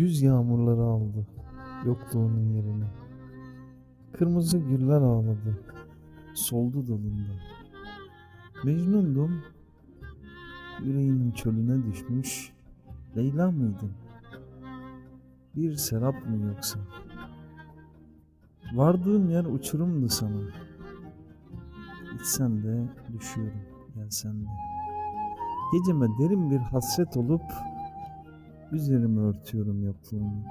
Güz yağmurları aldı yokluğunun yerini. Kırmızı güller ağladı, soldu dalında. Mecnundum, yüreğimin çölüne düşmüş. Leyla mıydın? Bir serap mı yoksa? Vardığım yer uçurumdu sana. İçsen de düşüyorum, gelsen de. Geceme derin bir hasret olup üzerimi örtüyorum yokluğunu.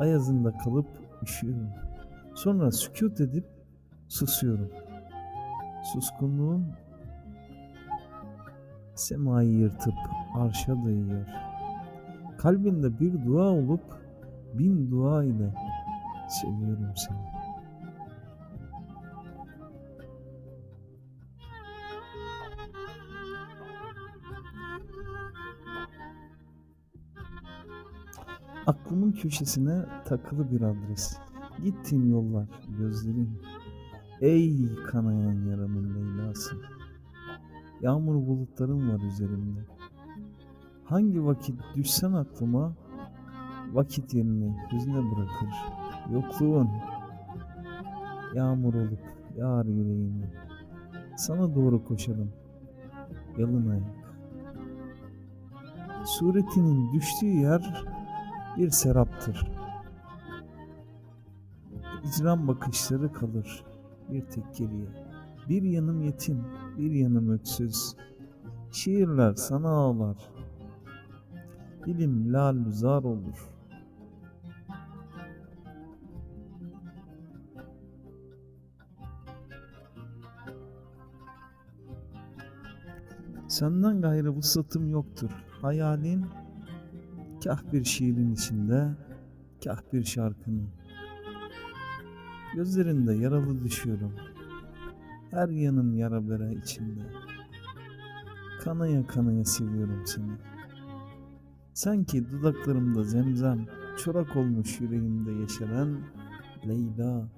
Ayazında kalıp üşüyorum. Sonra sükut edip susuyorum. Suskunluğum semayı yırtıp arşa dayıyor. Kalbimde bir dua olup bin dua ile seviyorum seni. Aklımın köşesine takılı bir adres. Gittiğim yollar, gözlerin. Ey kanayan yaramın Leyla'sı. Yağmur bulutlarım var üzerimde. Hangi vakit düşsen aklıma vakit yerini hüzne bırakır. Yokluğun yağmur olup yağar yüreğime. Sana doğru koşarım. Yalın ayak. Suretinin düştüğü yer bir seraptır. İcram bakışları kalır bir tek geriye. Bir yanım yetim, bir yanım öksüz. Şiirler sana ağlar. Dilim lal zar olur. Senden gayrı vuslatım yoktur. Hayalin kah bir şiirin içinde, kah bir şarkının. Gözlerinde yaralı düşüyorum. Her yanım yara bera içinde. Kanaya kanaya seviyorum seni. Sanki dudaklarımda zemzem, çorak olmuş yüreğimde yeşeren Leyla.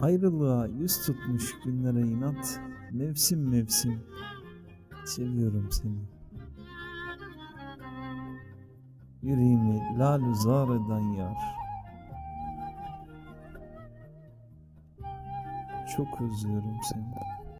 Ayrılığa yüz tutmuş günlere inat, mevsim mevsim seviyorum seni. Yüreğimi lalü zar eden yar. Çok özlüyorum seni.